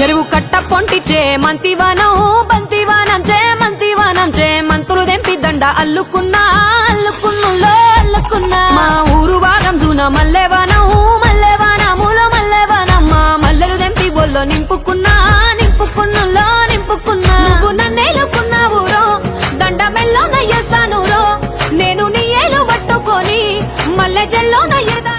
చెరువు కట్ట పొంటిచే మంతివానం బంతివానం చే మంతివానం చే మంతులు దెంపి దండ అల్లుకున్నా అల్లుకున్నులో అల్లుకున్నా. మా ఊరు భాగం జూన మల్లెవానం మల్లెవానములో మల్లెవానం మా మల్లెలు దెంపి బొల్లో నింపుకున్నా నింపుకున్నులో నింపుకున్నా. నువ్వు నన్నేలుకున్నావు రో దండ మెల్లో నయ్యేస్తాను రో నేను నీ ఏలు పట్టుకొని మల్లె జల్లో నయ్యేదా